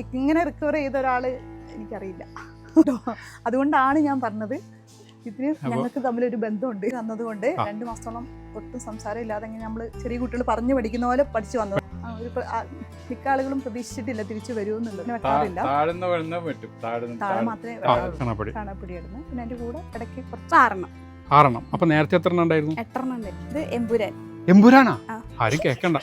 ഇങ്ങനെ റിക്കവർ ചെയ്ത ഒരാൾ എനിക്കറിയില്ല. അതുകൊണ്ടാണ് ഞാൻ പറഞ്ഞത്. ഇതിന് ഞങ്ങൾക്ക് തമ്മിലൊരു ബന്ധമുണ്ട്. വന്നതുകൊണ്ട് രണ്ടു രണ്ട് മാസത്തോളം ഒട്ടും സംസാരം ഇല്ലാതെ ഇങ്ങനെ നമ്മൾ ചെറിയ കുട്ടികൾ പറഞ്ഞു പഠിക്കുന്ന പോലെ പഠിച്ചു വന്നത് ഒരു മിക്ക ആളുകളും പ്രതീക്ഷിച്ചിട്ടില്ല തിരിച്ചു വരുമെന്നുള്ളത്. താഴെ മാത്രമേ ആ വെട്ടാറുള്ളൂ. കാണാപ്പടി. കാണാപ്പിടിയായിരുന്നു. പിന്നെ അതിന്റെ കൂടെ ഇടയ്ക്ക് കുറച്ച് ആറെണ്ണം. ആറെണ്ണം. അപ്പൊ നേരത്തെ എത്ര എണ്ണം ഉണ്ടായിരുന്നു? എട്ടെണ്ണം ഉണ്ടായിരുന്നു. ഇത് എമ്പുരാൻ. എമ്പുരാനാ. ആരും കേക്കണ്ട.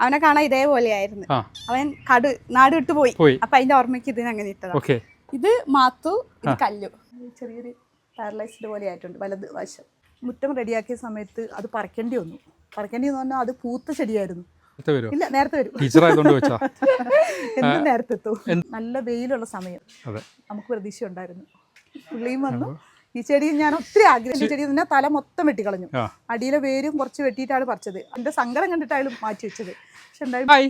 അവനെ കാണാൻ ഇതേപോലെയായിരുന്നു. അവൻ കട് നാട് വിട്ടു പോയി. അപ്പൊ അതിന്റെ ഓർമ്മയ്ക്ക് ഇതിന് അങ്ങനെ ഇട്ടതാ. ഓക്കെ. ഇത് മാത്തു ഇത് കല്ലു. ചെറിയൊരു പാരലൈസ്ഡ് പോലെ ആയിട്ടുണ്ട് വലത് വശം. മുറ്റം റെഡിയാക്കിയ സമയത്ത് അത് പറിക്കേണ്ടി വന്നു. പറിക്കേണ്ടി എന്ന് പറഞ്ഞാൽ അത് പൂത്ത ചെടിയായിരുന്നു. ഇല്ല നേരത്തെ വരും. എന്ത് നേരത്തെ എത്തും നല്ല വെയിലുള്ള സമയം. നമുക്ക് പ്രതീക്ഷ ഉണ്ടായിരുന്നു പുള്ളിയും വന്നു. ഈ ചെടി ഞാൻ ഒത്തിരി ആഗ്രഹിച്ചു. ചെടി തന്നെ തല മൊത്തം വെട്ടിക്കളഞ്ഞു. അടിയിലെ വേരും കുറച്ച് വെട്ടിയിട്ടാണ് പറിച്ചത്. എന്റെ സങ്കടം കണ്ടിട്ടായാലും മാറ്റി വെച്ചത്. പക്ഷെ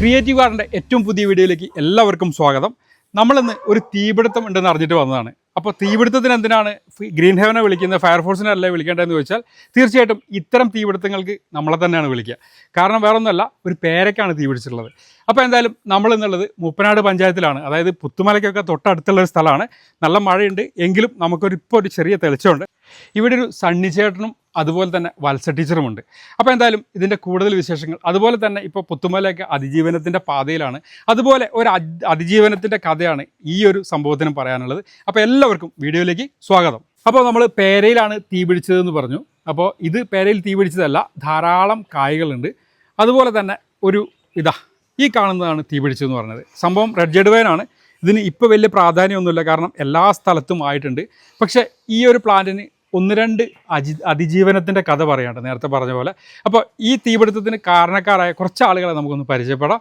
ക്രിയേറ്റീവ് ഗാർഡന്റെ ഏറ്റവും പുതിയ വീഡിയോയിലേക്ക് എല്ലാവർക്കും സ്വാഗതം. നമ്മളിന്ന് ഒരു തീപിടുത്തം ഉണ്ടെന്ന് അറിഞ്ഞിട്ട് വന്നതാണ്. അപ്പോൾ തീപിടുത്തത്തിന് എന്തിനാണ് ഗ്രീൻ ഹെവനെ വിളിക്കുന്നത്? ഫയർഫോഴ്സിനെ അല്ലേ വിളിക്കേണ്ടതെന്ന് ചോദിച്ചാൽ തീർച്ചയായിട്ടും ഇത്തരം തീപിടുത്തങ്ങൾക്ക് നമ്മളെ തന്നെയാണ് വിളിക്കുക. കാരണം വേറൊന്നുമല്ല ഒരു പേരക്കാണ് തീപിടിച്ചിട്ടുള്ളത്. അപ്പോൾ എന്തായാലും നമ്മൾ എന്നുള്ളത് മുപ്പനാട് പഞ്ചായത്തിലാണ്. അതായത് പുത്തുമലയ്ക്കൊക്കെ തൊട്ടടുത്തുള്ള ഒരു സ്ഥലമാണ്. നല്ല മഴയുണ്ട്. എങ്കിലും നമുക്കൊരു ഇപ്പോൾ ഒരു ചെറിയ തെളിച്ചമുണ്ട്. ഇവിടെ ഒരു സണ്ണി ചേട്ടനും അതുപോലെ തന്നെ വത്സ ടീച്ചറുമുണ്ട്. അപ്പോൾ എന്തായാലും ഇതിന്റെ കൂടുതൽ വിശേഷങ്ങൾ അതുപോലെ തന്നെ ഇപ്പോൾ പുത്തുമലയൊക്കെ അതിജീവനത്തിന്റെ പാതയിലാണ്. അതുപോലെ ഒരു അതി- അതിജീവനത്തിന്റെ കഥയാണ് ഈ ഒരു സംഭവത്തിനും പറയാനുള്ളത്. അപ്പോൾ എല്ലാവർക്കും വീഡിയോയിലേക്ക് സ്വാഗതം. അപ്പോൾ നമ്മൾ പേരയിലാണ് തീ പിടിച്ചതെന്ന് പറഞ്ഞു. അപ്പോൾ ഇത് പേരയിൽ തീ പിടിച്ചതല്ല ധാരാളം കായകളുണ്ട്. അതുപോലെ തന്നെ ഒരു ഇതാ ഈ കാണുന്നതാണ് തീ പിടിച്ചതെന്ന് പറഞ്ഞത്. സംഭവം റെഡ് ജെഡ് വൈനാണ് ഇതിന് ഇപ്പോൾ വലിയ പ്രാധാന്യമൊന്നുമില്ല കാരണം എല്ലാ സ്ഥലത്തും ആയിട്ടുണ്ട്. പക്ഷേ ഈ ഒരു പ്ലാന്റിന് ഒന്ന് രണ്ട് അജി അതിജീവനത്തിന്റെ കഥ പറയാണ്ട് നേരത്തെ പറഞ്ഞ പോലെ. അപ്പോൾ ഈ തീപിടുത്തത്തിന് കാരണക്കാരായ കുറച്ച് ആളുകളെ നമുക്കൊന്ന് പരിചയപ്പെടാം.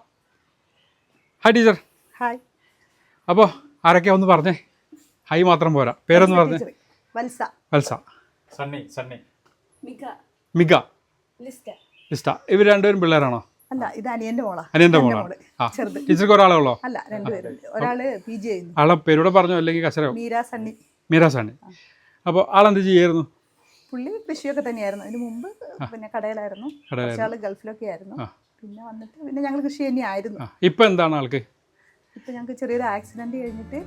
ഹായ് ടീച്ചർ ഹായ് അപ്പോൾ ആരൊക്കെ ഒന്ന് പറഞ്ഞേ? ഹൈ മാത്രം പോരാ. പേരൊന്ന് പറഞ്ഞേ. വത്സ. സണ്ണി സണ്ണി. മിക. ലിസ്റ്റ. ഇവർ രണ്ടുപേരും പിള്ളേരാണോ? അല്ല ഇത് അനിയന്റെ മോളാ. മോളാണ്. ആ. ചെറുത്. ടീച്ചർക്ക് ഒരാളെ ഉള്ളോ? അല്ല രണ്ടുപേരുണ്ട്. ഒരാൾ പി ജി ആളെ പേരൂടെ പറഞ്ഞോ അല്ലെങ്കിൽ കശരോ മീരാ സണ്ണി. മീരാസാണ് അപ്പോൾ ആളെന്ത് ചെയ്യായിരുന്നു? പുള്ളി കൃഷിയൊക്കെ തന്നെയായിരുന്നു. അതിന് മുമ്പ് പിന്നെ കടയിലായിരുന്നു. കടയിലായിരുന്നു. കുറച്ചാൾ ഗൾഫിലൊക്കെ ആയിരുന്നു. പിന്നെ വന്നിട്ട് പിന്നെ ഞങ്ങൾ കൃഷി തന്നെയായിരുന്നു ഇപ്പൊ എന്താണ് ആൾക്ക്? ഇപ്പൊ ഞങ്ങൾക്ക് ചെറിയൊരു ആക്സിഡന്റ് കഴിഞ്ഞിട്ട്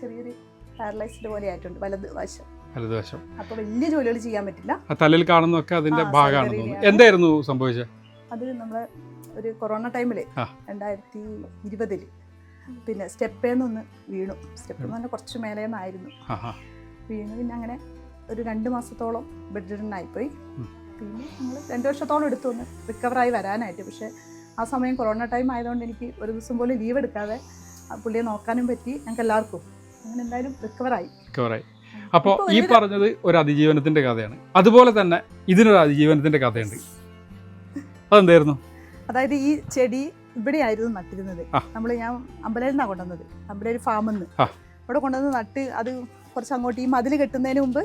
ചെറിയൊരു പാരലൈസ്ഡ് പോലെ ആയിട്ടുണ്ട്. വലത് വശം. വലതുവശം. അപ്പൊ വലിയ ജോലികൾ ചെയ്യാൻ പറ്റില്ല. തലയിൽ കാണുന്നതൊക്കെ അതിന്റെ ഭാഗമാണ് എന്തായിരുന്നു സംഭവിച്ചത്? അത് നമ്മൾ ഒരു കൊറോണ ടൈമിൽ. രണ്ടായിരത്തി ഇരുപതിൽ പിന്നെ സ്റ്റെപ്പേന്നൊന്ന് വീണു. സ്റ്റെപ്പ് എന്ന് പറഞ്ഞാൽ കുറച്ച് മേലേന്നായിരുന്നു. വീണു. പിന്നെ അങ്ങനെ ഒരു രണ്ട് മാസത്തോളം ബെഡ് റിഡൻ ആയിപ്പോയി ഉം. പിന്നെ നമ്മൾ രണ്ട് വർഷത്തോളം എടുത്തു ഒന്ന് റിക്കവറായി വരാനായിട്ട്. പക്ഷേ ആ സമയം കൊറോണ ടൈം ആയതുകൊണ്ട് എനിക്ക് ഒരു ദിവസം പോലും ലീവ് എടുക്കാതെ ആ പുള്ളിയെ നോക്കാനും പറ്റി. ഞങ്ങൾക്ക് എല്ലാവർക്കും. അങ്ങനെ എന്തായാലും റിക്കവറായി റിക്കവറായി അപ്പോൾ ഈ പറഞ്ഞത് ഒരു അതിജീവനത്തിന്റെ കഥയാണ്. അതുപോലെ തന്നെ ഇതിനൊരു അതിജീവനത്തിന്റെ കഥയുണ്ട്. അതെന്തായിരുന്നു? അതായത് ഈ ചെടി ഇവിടെയായിരുന്നു നട്ടിരുന്നത്. നമ്മൾ ഞാൻ അമ്പലയിൽ നിന്നാണ് കൊണ്ടുവന്നത് അമ്പലയിൽ ഫാമിൽ നിന്ന് അവിടെ ഇവിടെ കൊണ്ടുവന്ന് നട്ട് അത് കുറച്ച് അങ്ങോട്ട് ഈ മതിൽ കെട്ടുന്നതിന് മുമ്പ്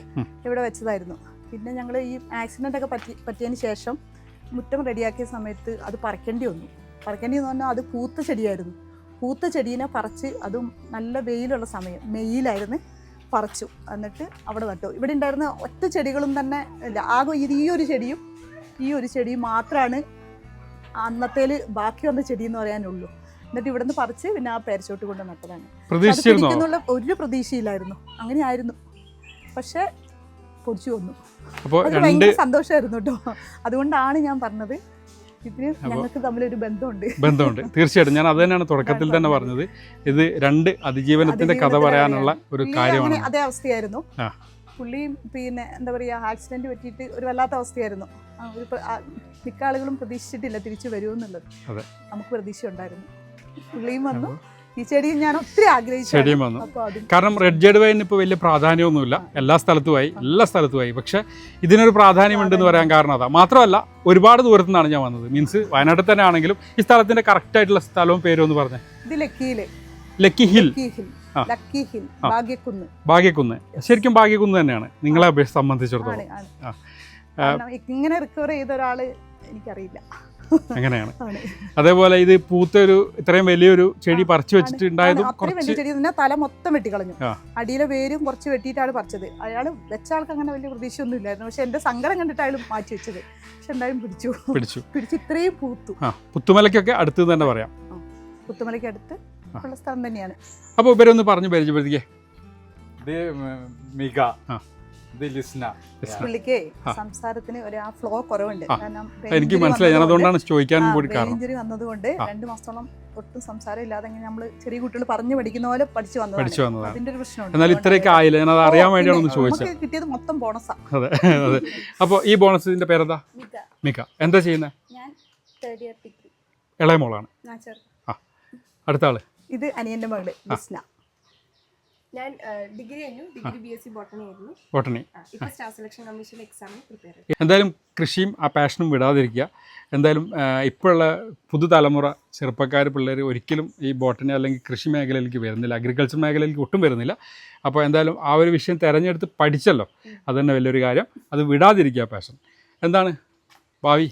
ഇവിടെ വെച്ചതായിരുന്നു. പിന്നെ ഞങ്ങൾ ഈ ആക്സിഡന്റ് ഒക്കെ പറ്റി പറ്റിയതിന് ശേഷം മുറ്റം റെഡിയാക്കിയ സമയത്ത് അത് പറിക്കേണ്ടി വന്നു. പറിക്കേണ്ടി എന്ന് പറഞ്ഞാൽ അത് പൂത്ത ചെടിയായിരുന്നു. പൂത്ത ചെടീനെ പറിച്ച് അതും നല്ല വെയിലുള്ള സമയം മെയ്യിലായിരുന്നു പറിച്ചു. എന്നിട്ട് അവിടെ നട്ടു. ഇവിടെ ഉണ്ടായിരുന്ന ഒറ്റ ചെടികളും തന്നെ ഇല്ല. ആകെ ഇത് ഈ ഒരു ചെടിയും ഈ ഒരു ചെടിയും മാത്രമാണ് അന്നത്തേൽ ബാക്കി വന്ന ചെടി എന്ന് പറയാനുള്ളൂ. എന്നിട്ട് ഇവിടുന്ന് പറിച്ച് പിന്നെ ആ പേരച്ചോട്ട് കൊണ്ട് നട്ടതാണ്. പിടിക്കുന്നുള്ള ഒരു പ്രതീക്ഷയില്ലായിരുന്നു. അങ്ങനെയായിരുന്നു. പക്ഷെ പൊടിച്ചു വന്നു. ഭയങ്കര സന്തോഷമായിരുന്നു കേട്ടോ. അതുകൊണ്ടാണ് ഞാൻ പറഞ്ഞത് ഇതിന് അപ്പൊ- ഞങ്ങൾക്ക് തമ്മിലൊരു ബന്ധമുണ്ട്. ബന്ധമുണ്ട്. തീർച്ചയായിട്ടും. ഞാൻ അത് തന്നെയാണ് തുടക്കത്തിൽ തന്നെ പറഞ്ഞത്. ഇത് രണ്ട് അതിജീവനത്തിന്റെ കഥ പറയാനുള്ള ഒരു കാര്യമാണ്. അങ്ങനെ അതേ അവസ്ഥയായിരുന്നു. പുള്ളിയും പിന്നെ എന്താ പറയുക ആക്സിഡന്റ് പറ്റിയിട്ട് ഒരു വല്ലാത്ത അവസ്ഥയായിരുന്നു. ഒരു മിക്ക ആളുകളും പ്രതീക്ഷിച്ചിട്ടില്ല തിരിച്ചു വരുമെന്നുള്ളത്. നമുക്ക് പ്രതീക്ഷ ഉണ്ടായിരുന്നു പുള്ളിയും വന്നു. ഈ ചെടിയും ഞാൻ ഒത്തിരി ആഗ്രഹിച്ചു ചെടിയും വന്നു. കാരണം റെഡ് ജേഡ് വൈൻ ഇപ്പോൾ വലിയ പ്രാധാന്യമൊന്നുമില്ല. എല്ലാ സ്ഥലത്തുമായി എല്ലാ സ്ഥലത്തുമായി. പക്ഷേ ഇതിനൊരു പ്രാധാന്യമുണ്ടെന്ന് പറയാൻ കാരണം അതാ. മാത്രമല്ല ഒരുപാട് ദൂരത്തു നിന്നാണ് ഞാൻ വന്നത്. മീൻസ് വയനാട്ടിൽ തന്നെ ആണെങ്കിലും ഈ സ്ഥലത്തിന്റെ കറക്റ്റ് ആയിട്ടുള്ള സ്ഥലവും പേരും ഒന്ന് പറഞ്ഞേ. ഇത് ലക്കിയിൽ ലക്കി ഹിൽ. Lucky hill. ഭാഗ്യക്കുന്ന്. ഭാഗ്യക്കുന്ന്. ശരിക്കും ഭാഗ്യക്കുന്ന് തന്നെയാണ്. നിങ്ങളെ സംബന്ധിച്ചിടത്തോളം. ഇങ്ങനെ റിക്കവർ ചെയ്ത ഒരാൾ എനിക്കറിയില്ല. അങ്ങനെയാണ്. അതേപോലെ ഇത് പൂത്ത ഒരു ഇത്രയും വലിയൊരു ചെടി പറിച്ചു. അത്രയും കുറച്ച് വലിയ ചെടി തന്നെ തല മൊത്തം വെട്ടിക്കളഞ്ഞു. അടിയിലെ വേരും കുറച്ച് വെട്ടിയിട്ടാണ് പറിച്ചത്. അയാൾ വെച്ച ആൾക്ക് അങ്ങനെ വലിയ പ്രതീക്ഷയൊന്നും ഇല്ലായിരുന്നു പക്ഷെ എന്റെ സങ്കടം കണ്ടിട്ട് അയാൾ മാറ്റി വെച്ചത്. പക്ഷെ എന്തായാലും പിടിച്ചു. പിടിച്ചു. പിടിച്ച് ഇത്രയും പൂത്തു. ആ പുത്തുമലയ്ക്കൊക്കെ അടുത്ത് തന്നെ പറയാം. പുത്തുമലയ്ക്ക് അടുത്ത് ഉള്ള സ്ഥലം തന്നെയാണ്. അപ്പോൾ ഇവരൊന്ന് പറഞ്ഞു പരിചയപ്പെടുത്തിക്കേ. ഇത് മിക. പുള്ളിക്ക് ആ. സംസാരത്തിന് ഒരു ആ ഫ്ലോ കുറവുണ്ട്. കാരണം എനിക്ക് മനസ്സിലായി. ഞാൻ അതുകൊണ്ടാണ് ചോദിക്കാൻ ഇഞ്ചുറി വന്നതുകൊണ്ട് രണ്ട് മാസത്തോളം ഒട്ടും സംസാരം ഇല്ലാതെ നമ്മൾ ചെറിയ കുട്ടികൾ പറഞ്ഞു പഠിക്കുന്ന പോലെ പഠിച്ചു വന്നതാണ്. അതിന്റെ ഒരു പ്രശ്നമുണ്ട്. എന്നാൽ ഇത്രയൊക്കെ ആയില്ല? ഞാൻ അത് അറിയാൻ വേണ്ടിയാണ് ഒന്ന് ചോദിച്ചത്. കിട്ടിയത് മൊത്തം ബോണസാ അതെ അതെ. അപ്പോൾ ഈ ബോണസിന്റെ പേരെന്താ? മിക. മിക്ക എന്താ ചെയ്യുന്നത് ഞാൻ തേർഡ് ഇയർ ഡിഗ്രി ഇളയ മോളാണ്. ഞാൻ ചെറുത് അടുത്ത ആൾ? ഇത് അനിയന്റെ മകൾ ലിസ്ന. ഞാൻ ഡിഗ്രി കഴിഞ്ഞു. Degree B S C botany ആയിരുന്നു. ബോട്ടണി സ്റ്റാഫ് സെലക്ഷൻ കമ്മീഷൻ എക്സാമിന് പ്രിപ്പയർ എന്തായാലും കൃഷിയും ആ പാഷനും വിടാതിരിക്കുക. എന്തായാലും ഇപ്പോഴുള്ള പുതുതലമുറ ചെറുപ്പക്കാർ പിള്ളേർ ഒരിക്കലും ഈ ബോട്ടണി അല്ലെങ്കിൽ കൃഷി മേഖലയിലേക്ക് വരുന്നില്ല. അഗ്രികൾച്ചർ മേഖലയിലേക്ക് ഒട്ടും വരുന്നില്ല. അപ്പോൾ എന്തായാലും ആ ഒരു വിഷയം തിരഞ്ഞെടുത്ത് പഠിച്ചല്ലോ. അത് തന്നെ വലിയൊരു കാര്യം. അത് വിടാതിരിക്കുക പാഷൻ എന്താണ്? ഭാവി?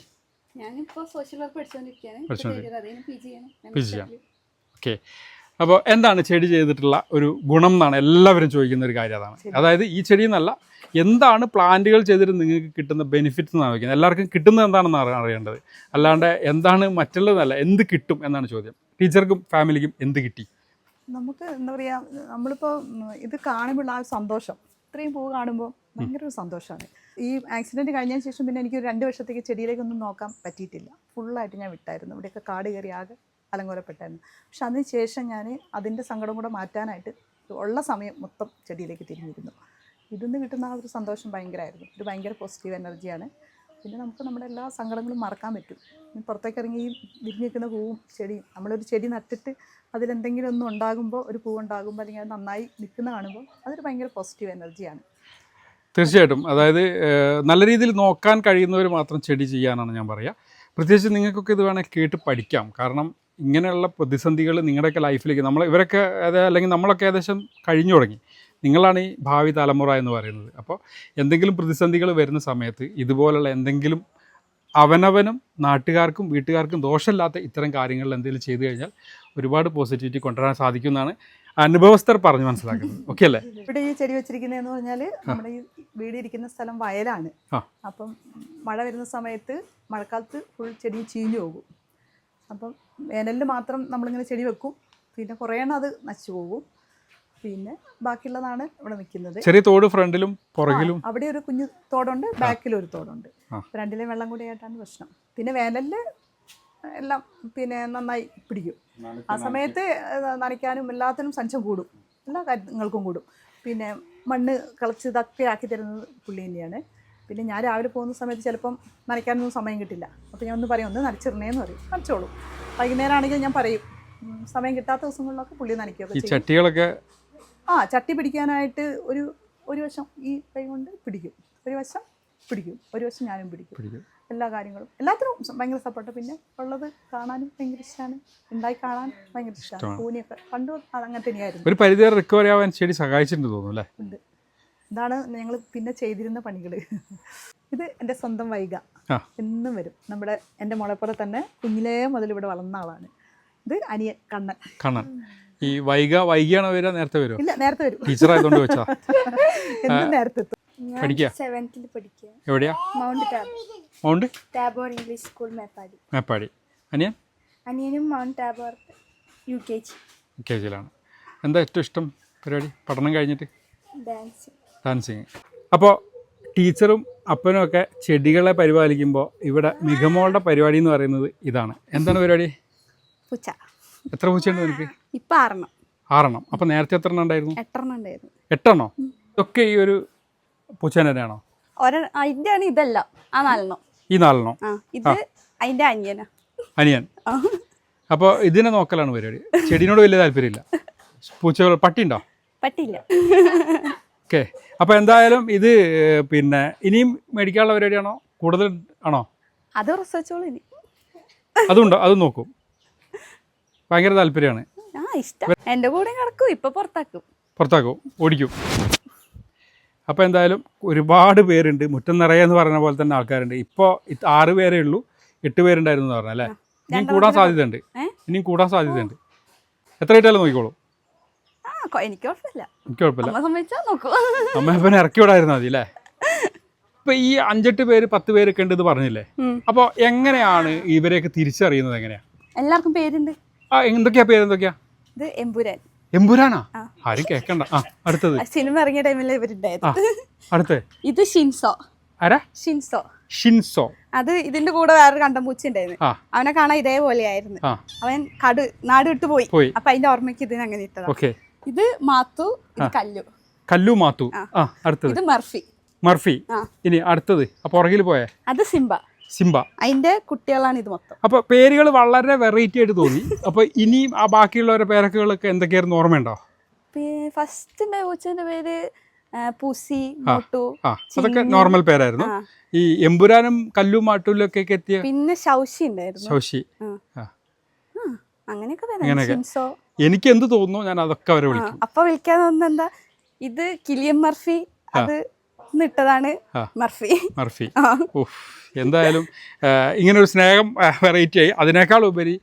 ഞാനിപ്പോ സോഷ്യൽ വർക്ക് പഠിച്ചുകൊണ്ടിരിക്കുകയാണ് ഇപ്പൊ പഠിച്ചുകൊണ്ടിരിക്കുകയാണ്. third P G. ഓക്കെ അപ്പോൾ എന്താണ് ചെടി ചെയ്തിട്ടുള്ള ഒരു ഗുണം എന്നാണ് എല്ലാവരും ചോദിക്കുന്ന ഒരു കാര്യം അതാണ്. അതായത് ഈ ചെടി എന്നല്ല എന്താണ് പ്ലാന്റുകൾ ചെയ്തിട്ട് നിങ്ങൾക്ക് കിട്ടുന്ന ബെനിഫിറ്റ് എന്നാണ് ചോദിക്കുന്നത്. എല്ലാവർക്കും കിട്ടുന്നത് എന്താണെന്ന് അറിയ- അറിയേണ്ടത്. അല്ലാണ്ട് എന്താണ് മറ്റുള്ളതല്ല എന്ത് കിട്ടും എന്നാണ് ചോദ്യം. ടീച്ചർക്കും ഫാമിലിക്കും എന്ത് കിട്ടി? നമുക്ക് എന്താ പറയാ നമ്മളിപ്പോ ഇത് കാണുമ്പോൾ ആ സന്തോഷം. ഇത്രയും പൂ കാണുമ്പോൾ ഭയങ്കര ഒരു സന്തോഷമാണ്. ഈ ആക്സിഡന്റ് കഴിഞ്ഞതിന് ശേഷം പിന്നെ എനിക്ക് ഒരു രണ്ട് വർഷത്തേക്ക് ചെടിയിലേക്കൊന്നും നോക്കാൻ പറ്റിയിട്ടില്ല. ഫുള്ളായിട്ട് ഞാൻ വിട്ടായിരുന്നു. ഇവിടെയൊക്കെ കാട് കയറി ആകെ അലങ്കോലപ്പെട്ടായിരുന്നു. പക്ഷെ അതിന് ശേഷം ഞാൻ അതിന്റെ സങ്കടം കൂടെ മാറ്റാനായിട്ട് ഉള്ള സമയം മൊത്തം ചെടിയിലേക്ക് തിരിഞ്ഞിരുന്നു. ഇതിൽ നിന്ന് കിട്ടുന്ന ആ ഒരു സന്തോഷം ഭയങ്കരമായിരുന്നു. ഒരു ഭയങ്കര പോസിറ്റീവ് എനർജിയാണ് പിന്നെ നമുക്ക് നമ്മുടെ എല്ലാ സങ്കടങ്ങളും മറക്കാൻ പറ്റും. പുറത്തേക്ക് ഇറങ്ങി വിരിഞ്ഞ് നിൽക്കുന്ന പൂവും ചെടിയും നമ്മളൊരു ചെടി നട്ടിട്ട് അതിലെന്തെങ്കിലും ഒന്നും ഉണ്ടാകുമ്പോൾ ഒരു പൂവ് ഉണ്ടാകുമ്പോൾ അല്ലെങ്കിൽ അത് നന്നായി നിൽക്കുന്ന കാണുമ്പോൾ അതൊരു ഭയങ്കര പോസിറ്റീവ് എനർജിയാണ് തീർച്ചയായിട്ടും. അതായത് നല്ല രീതിയിൽ നോക്കാൻ കഴിയുന്നവർ മാത്രം ചെടി ചെയ്യാനാണ് ഞാൻ പറയുക പ്രത്യേകിച്ച് നിങ്ങൾക്കൊക്കെ ഇത് വേണമെങ്കിൽ കേട്ട് പഠിക്കാം. കാരണം ഇങ്ങനെയുള്ള പ്രതിസന്ധികൾ നിങ്ങളുടെയൊക്കെ ലൈഫിലേക്ക് നമ്മൾ ഇവരൊക്കെ അല്ലെങ്കിൽ നമ്മളൊക്കെ ഏകദേശം കഴിഞ്ഞു തുടങ്ങി. നിങ്ങളാണ് ഈ ഭാവി തലമുറ എന്ന് പറയുന്നത്. അപ്പോൾ എന്തെങ്കിലും പ്രതിസന്ധികൾ വരുന്ന സമയത്ത് ഇതുപോലുള്ള എന്തെങ്കിലും അവനവനും നാട്ടുകാർക്കും വീട്ടുകാർക്കും ദോഷമില്ലാത്ത ഇത്തരം കാര്യങ്ങളിൽ എന്തെങ്കിലും ചെയ്തു കഴിഞ്ഞാൽ ഒരുപാട് പോസിറ്റിവിറ്റി കൊണ്ടുവരാൻ സാധിക്കുമെന്നാണ് അനുഭവസ്ഥർ പറഞ്ഞു മനസ്സിലാക്കുന്നത്. ഓക്കെ അല്ലേ? ഇവിടെ ഈ ചെടി വെച്ചിരിക്കുന്നതെന്ന് പറഞ്ഞാൽ നമ്മുടെ ഈ വീട് ഇരിക്കുന്ന സ്ഥലം വയലാണ്. അപ്പം മഴ വരുന്ന സമയത്ത് മഴക്കാലത്ത് ഫുൾ ചെടി ചീഞ്ഞു പോകും. അപ്പം വേനലിൽ മാത്രം നമ്മളിങ്ങനെ ചെടി വെക്കും. പിന്നെ കുറേ എണ്ണം അത് നശിച്ചു പോകും. പിന്നെ ബാക്കിയുള്ളതാണ് ഇവിടെ നിൽക്കുന്നത്. ചെറിയ തോട് ഫ്രണ്ടിലും പുറകിലും? അവിടെ ഒരു കുഞ്ഞു തോടുണ്ട് ബാക്കിൽ ഒരു തോടുണ്ട്. രണ്ടിലെ വെള്ളം കൂടി ആയിട്ടാണ് പ്രശ്നം. പിന്നെ വേനലിൽ എല്ലാം പിന്നെ നന്നായി പിടിക്കും. ആ സമയത്ത് നനയ്ക്കാനും എല്ലാത്തിനും സഞ്ചം കൂടും. എല്ലാ കാര്യങ്ങൾക്കും കൂടും. പിന്നെ മണ്ണ് കളച്ച് ഇതൊക്കെ ആക്കി തരുന്നത് പുള്ളി തന്നെയാണ്. പിന്നെ ഞാൻ രാവിലെ പോകുന്ന സമയത്ത് ചിലപ്പം നനയ്ക്കാനൊന്നും സമയം കിട്ടില്ല. അപ്പോൾ ഞാൻ ഒന്ന് പറയും ഒന്ന് നനച്ചിടണേന്ന് പറയും. നനച്ചോളൂ. വൈകുന്നേരം ആണെങ്കിൽ ഞാൻ പറയും സമയം കിട്ടാത്ത ദിവസങ്ങളിലൊക്കെ പുള്ളി നനയ്ക്കുക ഈ ചട്ടികളൊക്കെ ആ ചട്ടി പിടിക്കാനായിട്ട് ഒരു ഒരു വശം ഈ കൈ കൊണ്ട് പിടിക്കും. ഒരു വശം പിടിക്കും. ഒരു വശം ഞാനും പിടിക്കും. എല്ലാ കാര്യങ്ങളും. എല്ലാത്തിനും ഭയങ്കര സപ്പോർട്ട് പിന്നെ ഉള്ളത് കാണാനും ഭയങ്കര ഇഷ്ടമാണ് ഉണ്ടായി കാണാൻ ഭയങ്കര ഇഷ്ടമാണ്. പൂനെയൊക്കെ പണ്ട് അത് അങ്ങനെ തന്നെയായിരുന്നു. ഒരു പരിധി റിക്കവറി ആവാൻ ചെടി സഹായിച്ചിട്ടുണ്ട് തോന്നുന്നു അല്ലേ? ഉണ്ട്. ഇതാണ് ഞങ്ങൾ പിന്നെ ചെയ്തിരുന്ന പണികൾ ഇത് എന്റെ സ്വന്തം വൈക എന്നും വരും. നമ്മുടെ എന്റെ മുളപ്പുറത്ത് തന്നെ കുഞ്ഞിലേ മുതൽ ഇവിടെ വളർന്ന ആളാണ്. ഇത് അനിയൻ കണ്ണൻ. കണ്ണൻ. ഈ വൈക വൈകിയാണോ വരിക നേരത്തെ വരും ഇല്ല നേരത്തെ വരും. ടീച്ചർ ആയതുകൊണ്ട് വെച്ചാ. എന്നും നേരത്തെ എത്തും. പഠിക്കുക? എവിടെയാ? Mount Tab Mount Tabor English school Meppadi. Meppadi. അനിയൻ? അനിയനും Mount Tabor U K G K ജിയിലാണ് എന്താ ഏറ്റവും ഇഷ്ടം? പരിപാടി? പഠനം കഴിഞ്ഞിട്ട്? ഡാൻസ് ഡാൻസിങ് അപ്പോൾ ടീച്ചറും അപ്പനും ഒക്കെ ചെടികളെ പരിപാലിക്കുമ്പോൾ ഇവിടെ മികമോളുടെ പരിപാടി എന്ന് പറയുന്നത് ഇതാണ്. എന്താണ് പരിപാടി? പൂച്ച. എത്ര പൂച്ചയുണ്ട് നിനക്ക്? ഇപ്പം ആറെണ്ണം. ആറെണ്ണം. അപ്പോൾ നേരത്തെ എത്ര എണ്ണം ഉണ്ടായിരുന്നു? എട്ടെണ്ണം ഉണ്ടായിരുന്നു. എട്ടെണ്ണോ? ഇതൊക്കെ ഈ ഒരു പൂച്ചേനെ തന്നെയാണോ അതിന്റെ ആണ് ഇതല്ല. ആ നാലെണ്ണം. ഈ നാലെണ്ണോ. ഇത് അതിന്റെ അനിയനാ. അനിയൻ. അപ്പോൾ ഇതിനെ നോക്കലാണ് പരിപാടി. ചെടിനോട് വലിയ താല്പര്യമില്ല. പൂച്ചകൾ പട്ടിയുണ്ടോ? പറ്റില്ല ഓക്കെ. അപ്പോൾ എന്തായാലും ഇത് പിന്നെ ഇനിയും മേടിക്കാനുള്ള പരിപാടിയാണോ കൂടുതൽ ആണോ? അത് റിസർച്ചോളൂ ഇനി. അതുണ്ടോ? അതും നോക്കും. ഭയങ്കര താല്പര്യമാണ്. ആ ഇഷ്ടം. എന്റെ കൂടെ കിടക്കും ഇപ്പൊ പുറത്താക്കും. പുറത്താക്കും ഓടിക്കും. അപ്പോൾ എന്തായാലും ഒരുപാട് പേരുണ്ട്. മുറ്റം നിറയെ എന്ന് പറഞ്ഞ പോലെ തന്നെ ആൾക്കാരുണ്ട്. ഇപ്പോൾ ആറ് പേരേ ഉള്ളൂ. എട്ട് പേരുണ്ടായിരുന്നു എന്ന് പറഞ്ഞല്ലേ ഇനിയും കൂടാൻ സാധ്യതയുണ്ട്? ഇനിയും കൂടാൻ സാധ്യതയുണ്ട്. എത്ര ഇട്ടാലും നോക്കിക്കോളൂ. എനിക്ക് കുഴപ്പമില്ല. എനിക്ക് കുഴപ്പമില്ല. അമ്മ സമ്മതിച്ചാ നോക്കൂ. അമ്മ ഇപ്പം ഇറക്കി വിടായിരുന്നു മതി അല്ലേ? ഇപ്പൊ ഈ അഞ്ചെട്ട് പേര് പത്ത് പേരൊക്കെ ഉണ്ട് എന്ന് പറഞ്ഞില്ലേ? അപ്പൊ എങ്ങനെയാണ് ഇവരെയൊക്കെ തിരിച്ചറിയുന്നത് എങ്ങനെയാ? എല്ലാവർക്കും പേരുണ്ട്. ആ എന്തൊക്കെയാ പേര് എന്തൊക്കെയാ? ഇത് എമ്പുരാൻ. എമ്പുരാനാ. ആരും കേക്കണ്ട. ആ അടുത്തത്. സിനിമ ഇറങ്ങിയ ടൈമിൽ ആ ഇവരുണ്ടായത് അടുത്ത് ഇത് ഷിൻസോ. ആരാ? ഷിൻസോ. ഷിൻസോ. അത് ഇതിന്റെ കൂടെ വേറെ കണ്ടംപൂച്ച ഉണ്ടായിരുന്നു. അവനെ കാണാൻ ഇതേപോലെ ആയിരുന്നു അവൻ കടു നാട് വിട്ടു പോയി. പോയി. അപ്പൊ അതിന്റെ ഓർമ്മയ്ക്ക് ഇതിന് അങ്ങനെ ഇട്ടതാ. ഓക്കെ. ഇത് മാത്തു ഇത് കല്ലു. കല്ലു മാത്തു. ആ. അടുത്തത്. ഇത് മർഫി. മർഫി. ഇനി അടുത്തത്. അപ്പൊ പുറകിൽ പോയേ? അത് സിംബ. സിംബ. അതിന്റെ കുട്ടികളാണ് ഇത് മൊത്തം. അപ്പൊ പേരുകൾ വളരെ വെറൈറ്റി ആയിട്ട് തോന്നി. അപ്പൊ ഇനി ആ ബാക്കിയുള്ളവരുടെ പേരക്കുകളൊക്കെ എന്തൊക്കെയായിരുന്നു ഓർമ്മയുണ്ടോ? ഫസ്റ്റ് പൂച്ചന്റെ പേര് പൂസി മോട്ടു അതൊക്കെ നോർമൽ പേരായിരുന്നു. ഈ എമ്പുരാനും കല്ലും മാട്ടൂലൊക്കെ എത്തിയ പിന്നെ ശൗശി ഉണ്ടായിരുന്നു. ശൗശി. അങ്ങനെയൊക്കെ അങ്ങനെയൊക്കെ. എനിക്ക് എന്ത് തോന്നുന്നു ഞാൻ അതൊക്കെ അവരെ വിളിക്കും. അപ്പൊ വിളിക്കാൻ തോന്നുന്നത് എന്താ? ഇത് കിലിയൻ മർഫി അത് ഇട്ടതാണ് മർഫി. മർഫി. എന്തായാലും ഇങ്ങനെ ഒരു സ്നേഹം വെറൈറ്റി ആയി. അതിനേക്കാൾ ഉപരി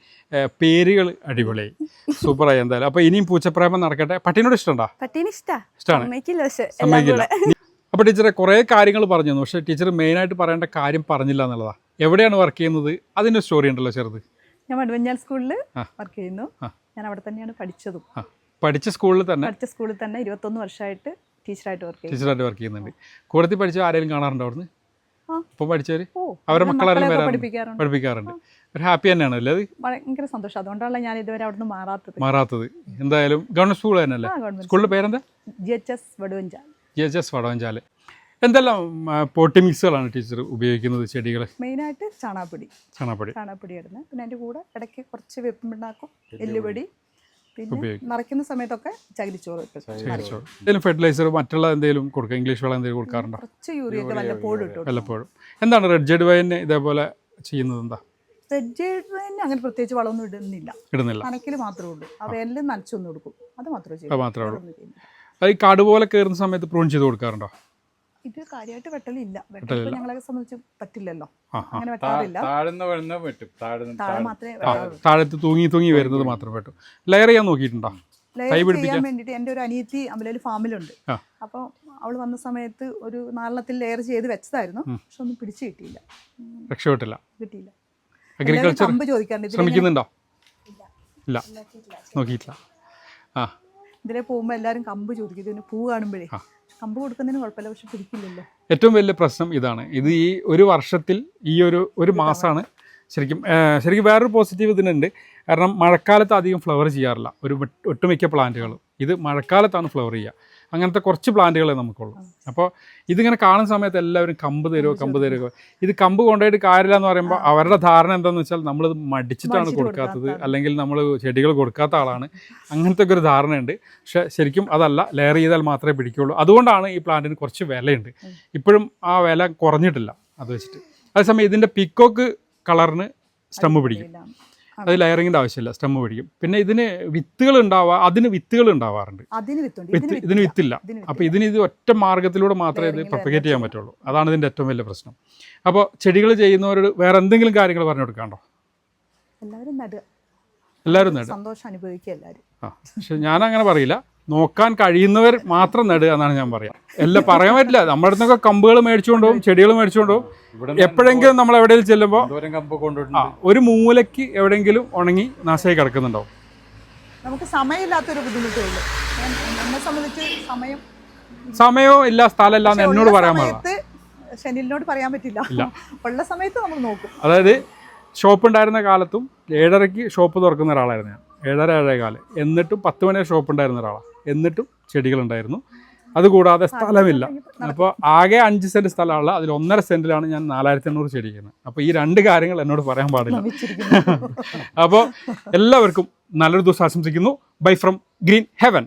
പേരുകൾ അടിപൊളിയായി. സൂപ്പറായി എന്തായാലും. അപ്പൊ ഇനിയും പൂച്ചപ്രേമം നടക്കട്ടെ. പട്ടീനോട് ഇഷ്ടമുണ്ടോ? പട്ടീന് ഇഷ്ടാ. ഇഷ്ടാണ്. സമ്മതിക്കില്ല പക്ഷെ എല്ലാം സമ്മതിക്കില്ല. കൂടെ. അപ്പോൾ ടീച്ചറെ കുറേ കാര്യങ്ങൾ പറഞ്ഞു പക്ഷെ ടീച്ചർ മെയിനായിട്ട് പറയേണ്ട കാര്യം പറഞ്ഞില്ല എന്നുള്ളതാണ് എവിടെയാണ് വർക്ക് ചെയ്യുന്നത്? അതിന്റെ സ്റ്റോറി ഉണ്ടല്ലോ ചെറുത്. ഞാൻ വടുവഞ്ഞാൽ സ്കൂളിൽ വർക്ക് ചെയ്യുന്നു. ഞാൻ അവിടെ തന്നെയാണ് പഠിച്ചതും. പഠിച്ച സ്കൂളിൽ തന്നെ പഠിച്ച സ്കൂളിൽ തന്നെ ഇരുപത്തൊന്ന് വർഷമായിട്ട് ടീച്ചറായിട്ട് വർക്ക് ടീച്ചറായിട്ട് വർക്ക് ചെയ്യുന്നുണ്ട്. കൂടുതൽ പഠിച്ച ആരെങ്കിലും കാണാറുണ്ടോ അവിടുന്ന്. ഇപ്പോൾ പഠിച്ചവർ അവരുടെ ഞാൻ മക്കളാരും മക്കളെയൊക്കെ വരാറുണ്ട്. പഠിപ്പിക്കാറുണ്ട്. ഒരു ഹാപ്പി തന്നെയാണ് അല്ലേ ഭയങ്കര സന്തോഷം. അതുകൊണ്ടാണല്ലോ ഞാൻ ഇതുവരെ അവിടുന്ന് മാറാത്തത്. മാറാത്തത്. എന്തായാലും ഗവൺമെന്റ് സ്കൂൾ തന്നെയല്ലേ? സ്കൂളിന്റെ പേരെന്താ? G H S Vaduvanchal G H S Vaduvanchal. എന്തെല്ലാം പോട്ടി മിക്സുകളാണ് ടീച്ചർ ഉപയോഗിക്കുന്നത് ചെടികൾ മെയിനായിട്ട് ചാണാപ്പൊടി ചാണാപ്പൊടി ചാണാപ്പൊടി ഇടുന്നത് പിന്നെ അതിന്റെ കൂടെ ഇടയ്ക്ക് കുറച്ച് വേപ്പിൻ പിണ്ണാക്കും എല്ലുപൊടി. പിന്നെ. നിറയ്ക്കുന്ന സമയത്തൊക്കെ ചകിരിച്ചോറ് എന്തെങ്കിലും ഫെർട്ടിലൈസർ മറ്റുള്ള എന്തെങ്കിലും കൊടുക്കുക ഇംഗ്ലീഷ് വളം എന്തെങ്കിലും കൊടുക്കാറുണ്ടോ? കുറച്ച് യൂറിയ വല്ലപ്പോഴും ഇട്ടു വല്ലപ്പോഴും. എന്താണ് റെഡ് ജെഡ് വൈന് ഇതേപോലെ ചെയ്യുന്നത് എന്താ? വെജിറ്റേറിയൻ അങ്ങനെ പ്രത്യേകിച്ച് വളമൊന്നും ഇടുന്നില്ല. ഇടുന്നില്ല. നനയ്ക്കൽ മാത്രമേ ഉള്ളൂ. അവയെല്ലാം നനച്ചൊന്നും കൊടുക്കും. അത് മാത്രമേ ചെയ്യൂ അത് മാത്രമേ ഉള്ളൂ. ഈ കാട് പോലെ കയറുന്ന സമയത്ത് പ്രൂൺ ചെയ്ത് കൊടുക്കാറുണ്ടോ? ഇത് കാര്യമായിട്ട് വെട്ടലില്ല. വെട്ടൽ ഞങ്ങളെ സംബന്ധിച്ച് പറ്റില്ലല്ലോ. അങ്ങനെ വെട്ടാറില്ല. താഴെ മാത്രമേ താഴത്ത് തൂങ്ങി തൂങ്ങി വരുന്നത് മാത്രം വെട്ടും. ലെയർ ചെയ്യാൻ നോക്കിയിട്ടുണ്ടോ? ലൈവ് ചെയ്യാൻ വേണ്ടിയിട്ട് എന്റെ ഒരു അനിയത്തി അമ്പലയിൽ ഫാമിലുണ്ട്. അപ്പോൾ അവൾ വന്ന സമയത്ത് ഒരു നാലെണ്ണത്തിൽ ലെയർ ചെയ്ത് വെച്ചതായിരുന്നു. പക്ഷെ ഒന്നും പിടിച്ചു കിട്ടിയില്ല. രക്ഷപ്പെട്ടില്ല. കിട്ടിയില്ല. അഗ്രികൾച്ചർ ചോദിക്കാറുണ്ട് ഇതിലെ ശ്രമിക്കുന്നുണ്ടോ? ഇല്ല. നോക്കിയിട്ടില്ല. ആ. ഇതിലെ പോകുമ്പോൾ എല്ലാവരും കമ്പ് ചോദിക്കും. ഇതിന് പൂ കാണുമ്പോഴേ. കമ്പ് കൊടുക്കുന്നതിന് കുഴപ്പമില്ല പക്ഷെ പിടിക്കില്ലല്ലോ. ഏറ്റവും വലിയ പ്രശ്നം ഇതാണ്. ഇത് ഈ ഒരു വർഷത്തിൽ ഈ ഒരു ഒരു മാസമാണ് ശരിക്കും ശരിക്കും വേറൊരു പോസിറ്റീവ് ഇതിനുണ്ട്. കാരണം മഴക്കാലത്ത് അധികം ഫ്ലവർ ചെയ്യാറില്ല. ഒരു ഒട്ടുമിക്ക പ്ലാന്റുകളും ഇത് മഴക്കാലത്താണ് ഫ്ലവർ ചെയ്യുക. അങ്ങനത്തെ കുറച്ച് പ്ലാന്റുകളെ നമുക്കുള്ളൂ. അപ്പോൾ ഇതിങ്ങനെ കാണുന്ന സമയത്ത് എല്ലാവരും കമ്പ് തരുമോ കമ്പ് തരുമോ ഇത് കമ്പ് കൊണ്ടുപോയിട്ട് കാര്യമില്ല എന്ന് പറയുമ്പോൾ അവരുടെ ധാരണ എന്താണെന്ന് വെച്ചാൽ നമ്മളിത് മടിച്ചിട്ടാണ് കൊടുക്കാത്തത് അല്ലെങ്കിൽ നമ്മൾ ചെടികൾ കൊടുക്കാത്ത ആളാണ്. അങ്ങനത്തെ ഒക്കെ ഒരു ധാരണയുണ്ട്. പക്ഷെ ശരിക്കും അതല്ല ലെയർ ചെയ്താൽ മാത്രമേ പിടിക്കുള്ളൂ. അതുകൊണ്ടാണ് ഈ പ്ലാന്റിന് കുറച്ച് വിലയുണ്ട്. ഇപ്പോഴും ആ വില കുറഞ്ഞിട്ടില്ല അത് വെച്ചിട്ട്. അതേസമയം ഇതിന്റെ പിക്കോക്ക് കളറിന് സ്റ്റമ്പ് പിടിക്കും. അത്. ലയറിങ്ങിന്റെ ആവശ്യമില്ല സ്റ്റെമ്മ് പിടിക്കും. പിന്നെ ഇതിന് വിത്തുകൾ ഉണ്ടാവാ അതിന് വിത്തുകൾ ഉണ്ടാവാറുണ്ട്. വിത്ത് ഇതിന് വിത്തില്ല. അപ്പൊ അപ്പോൾ ഇതിന് ഇത് ഒറ്റ മാർഗത്തിലൂടെ മാത്രമേ ഇത് പ്രൊപ്പഗേറ്റ് ചെയ്യാൻ പറ്റുള്ളൂ. അതാണ് ഇതിന്റെ ഏറ്റവും വലിയ പ്രശ്നം. അപ്പോൾ ചെടികൾ ചെയ്യുന്നവരോട് വേറെ എന്തെങ്കിലും കാര്യങ്ങൾ പറഞ്ഞു കൊടുക്കാണ്ടോ എല്ലാവരും നടുക. എല്ലാവരും നടുക. സന്തോഷം അനുഭവിക്കുക എല്ലാവരും. ആ പക്ഷെ ഞാൻ അങ്ങനെ പറയില്ല. നോക്കാൻ കഴിയുന്നവർ മാത്രം നടുക എന്നാണ് ഞാൻ പറയാം. എല്ലാം പറയാൻ പറ്റില്ല. നമ്മുടെ അടുത്തൊക്കെ കമ്പുകൾ മേടിച്ചുകൊണ്ട് പോകും ചെടികൾ മേടിച്ചുകൊണ്ട് പോകും എപ്പോഴെങ്കിലും നമ്മൾ എവിടെയെങ്കിലും ചെല്ലുമ്പോൾ ഒരു മൂലയ്ക്ക് എവിടെയെങ്കിലും ഉണങ്ങി നാശമായി കിടക്കുന്നുണ്ടാവും. നമുക്ക് സമയമില്ലാത്തൊരു ബുദ്ധിമുട്ടേ ഉള്ളൂ ഞാൻ- എന്നെ സംബന്ധിച്ച് സമയം സമയമോ ഇല്ല സ്ഥലമില്ല എന്ന് എന്നോട് പറയാൻ പാടില്ല. സമയത്ത് ഷെനിലിനോട് പറയാൻ പറ്റില്ല. ഉള്ള സമയത്ത് നമ്മൾ നോക്കും. അതായത് ഷോപ്പ് ഉണ്ടായിരുന്ന കാലത്തും ഏഴരയ്ക്ക് ഷോപ്പ് തുറക്കുന്ന ഒരാളായിരുന്നു ഞാൻ. ഏഴര ഏഴേകാൽ. എന്നിട്ടും പത്ത് മണി ഷോപ്പ് ഉണ്ടായിരുന്ന ഒരാളാണ് എന്നിട്ടും ചെടികളുണ്ടായിരുന്നു. അതുകൂടാതെ സ്ഥലമില്ല. അപ്പോൾ ആകെ അഞ്ച് സെന്റ് സ്ഥലമുള്ള അതിൽ ഒന്നര സെന്റിലാണ് ഞാൻ നാലായിരത്തി എണ്ണൂറ് ചെടി ചെയ്യുന്നത് അപ്പോൾ ഈ രണ്ട് കാര്യങ്ങൾ എന്നോട് പറയാൻ പാടില്ല. അപ്പോൾ എല്ലാവർക്കും നല്ലൊരു ദിവസം ആശംസിക്കുന്നു. Bye from green heaven